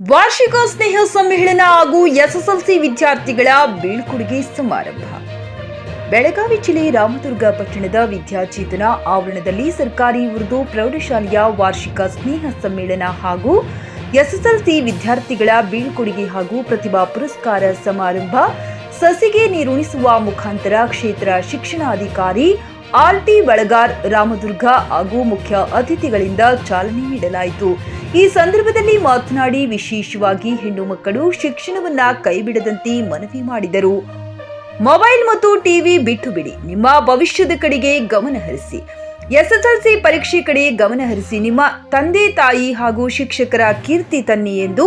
ವಾರ್ಷಿಕ ಸ್ನೇಹ ಸಮ್ಮೇಳನ ಹಾಗೂ ಎಸ್ಎಸ್ಎಲ್ಸಿ ವಿದ್ಯಾರ್ಥಿಗಳ ಬೀಳ್ಕೊಡುಗೆ ಸಮಾರಂಭ. ಬೆಳಗಾವಿ ಜಿಲ್ಲೆ ರಾಮದುರ್ಗ ಪಟ್ಟಣದ ವಿದ್ಯಾಚೇತನ ಆವರಣದಲ್ಲಿ ಸರ್ಕಾರಿ ಉರ್ದು ಪ್ರೌಢಶಾಲೆಯ ವಾರ್ಷಿಕ ಸ್ನೇಹ ಸಮ್ಮೇಳನ ಹಾಗೂ ಎಸ್ಎಸ್ಎಲ್ಸಿ ವಿದ್ಯಾರ್ಥಿಗಳ ಬೀಳ್ಕೊಡುಗೆ ಹಾಗೂ ಪ್ರತಿಭಾ ಪುರಸ್ಕಾರ ಸಮಾರಂಭ, ಸಸಿಗೆ ನೀರುಣಿಸುವ ಮುಖಾಂತರ ಕ್ಷೇತ್ರ ಶಿಕ್ಷಣಾಧಿಕಾರಿ ಆರ್ಟಿ ಬಳಗಾರ್ ರಾಮದುರ್ಗ ಹಾಗೂ ಮುಖ್ಯ ಅತಿಥಿಗಳಿಂದ ಚಾಲನೆ ನೀಡಲಾಯಿತು. ಈ ಸಂದರ್ಭದಲ್ಲಿ ಮಾತನಾಡಿ ವಿಶೇಷವಾಗಿ ಹೆಣ್ಣು ಮಕ್ಕಳು ಶಿಕ್ಷಣವನ್ನ ಕೈಬಿಡದಂತೆ ಮನವಿ ಮಾಡಿದರು. ಮೊಬೈಲ್ ಮತ್ತು ಟಿವಿ ಬಿಟ್ಟು ಬಿಡಿ. ನಿಮ್ಮ ಭವಿಷ್ಯದ ಕಡೆಗೆ ಗಮನ ಹರಿಸಿ. ಎಸ್ಎಸ್ಎಲ್ಸಿ ಪರೀಕ್ಷೆ ಕಡೆ ಗಮನ ಹರಿಸಿ ನಿಮ್ಮ ತಂದೆ, ತಾಯಿ ಹಾಗೂ ಶಿಕ್ಷಕರ ಕೀರ್ತಿ ತನ್ನಿ ಎಂದು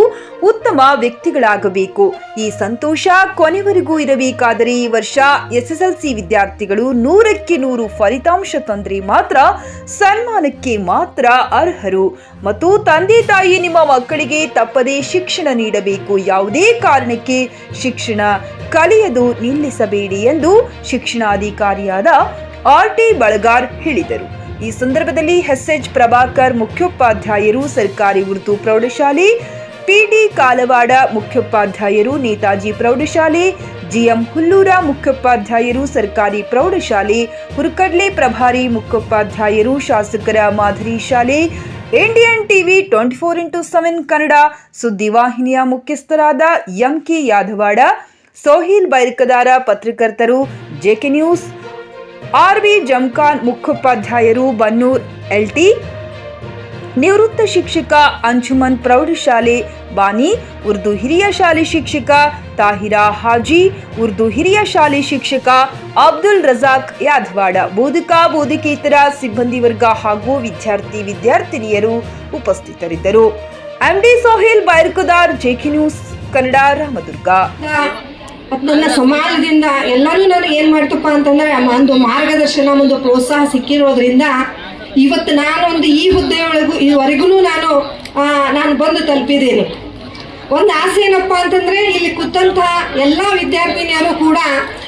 ಉತ್ತಮ ವ್ಯಕ್ತಿಗಳಾಗಬೇಕು. ಈ ಸಂತೋಷ ಕೊನೆವರೆಗೂ ಇರಬೇಕಾದರೆ ಈ ವರ್ಷ ಎಸ್ಎಸ್ಎಲ್ಸಿ ವಿದ್ಯಾರ್ಥಿಗಳು ನೂರಕ್ಕೆ ನೂರು ಫಲಿತಾಂಶ ತಂದರೆ ಮಾತ್ರ ಸನ್ಮಾನಕ್ಕೆ ಮಾತ್ರ ಅರ್ಹರು. ಮತ್ತು ತಂದೆ, ತಾಯಿ ನಿಮ್ಮ ಮಕ್ಕಳಿಗೆ ತಪ್ಪದೇ ಶಿಕ್ಷಣ ನೀಡಬೇಕು. ಯಾವುದೇ ಕಾರಣಕ್ಕೆ ಶಿಕ್ಷಣ ಕಲಿಯದು ನಿಲ್ಲಿಸಬೇಡಿ ಎಂದು ಶಿಕ್ಷಣಾಧಿಕಾರಿಯಾದ ಆರ್ ಟಿ ಬಳಗಾರ್ ಹೇಳಿದರು. ಈ ಸಂದರ್ಭದಲ್ಲಿ ಎಸ್ಎಚ್ ಪ್ರಭಾಕರ್ ಮುಖ್ಯೋಪಾಧ್ಯಾಯರು ಸರ್ಕಾರಿ ಉರ್ದು ಪ್ರೌಢಶಾಲೆ, ಪಿಡಿ ಕಾಲವಾಡ ಮುಖ್ಯೋಪಾಧ್ಯಾಯರು ನೇತಾಜಿ ಪ್ರೌಢಶಾಲೆ, ಜಿಎಂ ಹುಲ್ಲೂರ ಮುಖ್ಯೋಪಾಧ್ಯಾಯರು ಸರ್ಕಾರಿ ಪ್ರೌಢಶಾಲೆ, ಹುರ್ಕಡ್ಲೆ ಪ್ರಭಾರಿ ಮುಖ್ಯೋಪಾಧ್ಯಾಯರು ಶಾಸಕರ ಮಾದರಿ ಶಾಲೆ Indian TV twenty four into seven Kannada ಸುದ್ದಿವಾಹಿನಿಯ ಮುಖ್ಯಸ್ಥರಾದ ಎಂಕೆ ಯಾದವಾಡ, ಸೋಹಿಲ್ ಬೈರ್ಕದಾರ ಪತ್ರಕರ್ತರು, ಜೆಕೆ ನ್ಯೂಸ್ ಆರ್ವಿ ಜಮ್ಖಾನ್ ಮುಖ್ಯೋಪಾಧ್ಯಾಯರು ಬನ್ನೂರ್ ಎಲ್ಟಿ, ನಿವೃತ್ತ ಶಿಕ್ಷಕ ಅಂಜುಮನ್ ಪ್ರೌಢಶಾಲೆ ಬಾನಿ, ಉರ್ದು ಹಿರಿಯ ಶಾಲೆ ಶಿಕ್ಷಕ ತಾಹಿರಾ ಹಾಜಿ, ಉರ್ದು ಹಿರಿಯ ಶಾಲೆ ಶಿಕ್ಷಕ ಅಬ್ದುಲ್ ರಜಾಕ್ ಯಾದವಾಡ ಬೋಧಕ, ಬೋಧಕೇತರ ಸಿಬ್ಬಂದಿ ವರ್ಗ ಹಾಗೂ ವಿದ್ಯಾರ್ಥಿ ವಿದ್ಯಾರ್ಥಿನಿಯರು ಉಪಸ್ಥಿತರಿದ್ದರು. MD Sohail Bairkudar, JK news, Kannada Ramdurg. ಮತ್ತು ನನ್ನ ಸಮಾಜದಿಂದ ಎಲ್ಲರೂ ನನಗೆ ಏನು ಮಾಡ್ತಪ್ಪ ಅಂತಂದ್ರೆ ಒಂದು ಮಾರ್ಗದರ್ಶನ ಒಂದು ಪ್ರೋತ್ಸಾಹ ಸಿಕ್ಕಿರೋದ್ರಿಂದ ಇವತ್ತು ನಾನು ಒಂದು ಈ ಹುದ್ದೆಯೊಳಗೂ ಇದುವರೆಗೂ ನಾನು ಆ, ನಾನು ಬಂದು ತಲುಪಿದ್ದೀನಿ ಒಂದು ಆಸೆ ಏನಪ್ಪ ಅಂತಂದ್ರೆ ಇಲ್ಲಿ ಕೂತಂತ ಎಲ್ಲ ವಿದ್ಯಾರ್ಥಿನಿಯರು ಕೂಡ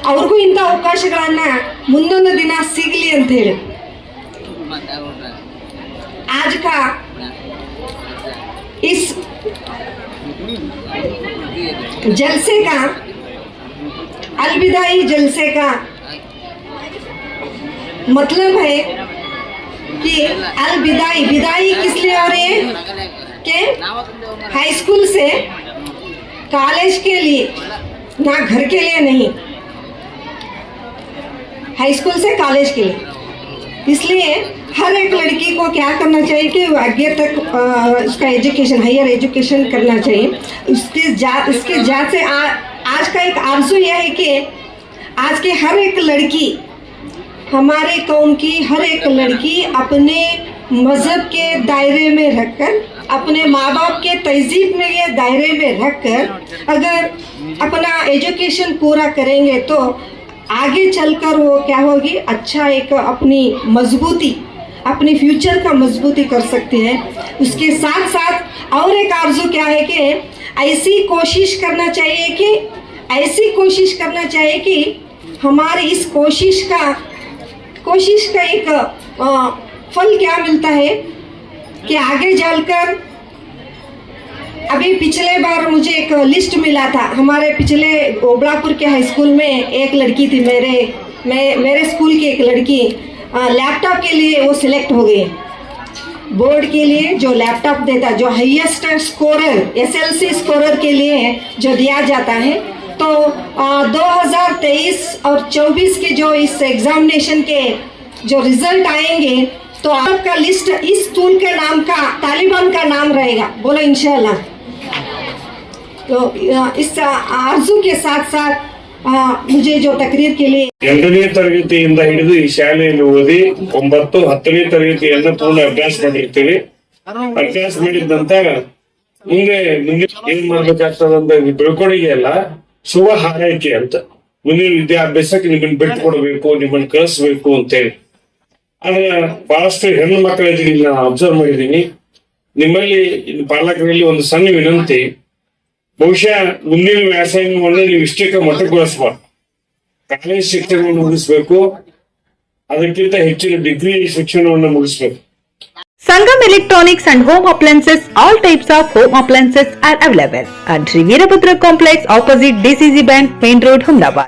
ಅವ್ರಿಗೂ ಇಂಥ ಅವಕಾಶಗಳನ್ನ ಮುಂದೊಂದು ದಿನ ಸಿಗಲಿ ಅಂತ ಹೇಳಿ आज का इस जलसे का अलविदाई जलसे का मतलब है कि अलविदाई विदाई किस लिए हो रही है? कि हाई स्कूल से कॉलेज के लिए ना घर के लिए नहीं हाई स्कूल से कॉलेज के लिए। इसलिए हर एक लड़की को क्या करना चाहिए कि आगे तक अ, उसका एजुकेशन हायर एजुकेशन करना चाहिए। उसके जा उसके जा से आ, आज का एक आरज़ू यह है कि आज के हर एक लड़की, हमारे कौम की हर एक लड़की अपने मज़हब के दायरे में रखकर, अपने माँ बाप के तहजीब में ये दायरे में रखकर अगर अपना एजुकेशन पूरा करेंगे तो आगे चलकर वो क्या होगी अच्छा एक अपनी मजबूती, अपने फ्यूचर का मजबूती कर सकते हैं। उसके साथ साथ और एक आरज़ू क्या है कि ऐसी कोशिश करना चाहिए कि ऐसी कोशिश करना चाहिए कि हमारी इस कोशिश का कोशिश का एक अ, फल क्या मिलता है कि आगे चलकर अभी पिछले बार मुझे एक लिस्ट मिला था। हमारे पिछले ओबलापुर के हाई स्कूल में एक लड़की थी मेरे मैं मेरे स्कूल की एक लड़की लैपटॉप के लिए वो सिलेक्ट हो गई। बोर्ड के लिए जो लैपटॉप देता जो हाईएस्ट स्कोरर एसएलसी स्कोरर के लिए जो दिया जाता है तो अ, 2023 और 24 के जो इस एग्जामिनेशन के जो रिजल्ट आएंगे तो आपका लिस्ट इस स्कूल के नाम का तालिबान का नाम रहेगा बोलो इंशाल्लाह तो अ, इस आरजू के साथ साथ अ, मुझे जो तकरीर के लिए ಎಂಟನೇ ತರಗತಿಯಿಂದ ಹಿಡಿದು ಈ ಶಾಲೆಯಲ್ಲಿ ಓದಿ ಒಂಬತ್ತು ಹತ್ತನೇ ತರಗತಿಯನ್ನು ಪೂರ್ಣ ಅಭ್ಯಾಸ ಮಾಡಿರ್ತೀವಿ ಅಭ್ಯಾಸ ಮಾಡಿದ ನಂತರ ಮುಂದೆ ಮುಂದೆ ಏನ್ ಮಾಡ್ಬೇಕಾಗ್ತದಂತ ಇದು ಬೆಳ್ಕೊಳಿಗೆ ಅಲ್ಲ ಶುಭ ಹಾರೈಕೆ ಅಂತ. ಮುಂದಿನ ವಿದ್ಯಾಭ್ಯಾಸಕ್ಕೆ ನಿಮ್ಮನ್ನ ಬಿಟ್ಟು ಕೊಡಬೇಕು ನಿಮ್ಮನ್ನ ಕಳಿಸ್ಬೇಕು ಅಂತೇಳಿ. ಆದ್ರೆ ಬಹಳಷ್ಟು ಹೆಣ್ಣು ಮಕ್ಕಳ ಇಲ್ಲಿ ನಾನು ಅಬ್ಸರ್ವ್ ಮಾಡಿದ್ದೀನಿ. ನಿಮ್ಮಲ್ಲಿ ಪಾಲಕರಲ್ಲಿ ಒಂದು ಸಣ್ಣ ವಿನಂತಿ. ಬಹುಶಃ ಮುಂದಿನ ವ್ಯಾಸಂಗವನ್ನು ನೀವು ಇಷ್ಟಕ್ಕೆ ಮೊಟಕುಗೊಳಿಸಬಾರ್ದು. ಕಾಲೇಜ್ ಶಿಕ್ಷಣವನ್ನು ಮುಗಿಸ್ಬೇಕು. ಅದಕ್ಕಿಂತ ಹೆಚ್ಚಿನ ಡಿಗ್ರಿ ಶಿಕ್ಷಣವನ್ನು ಮುಗಿಸ್ಬೇಕು. Sangam Electronics and Home Appliances, all types of home appliances are available. And Sri Veerabhadra Complex opposite DCC Bank, Main Road, Humnabad.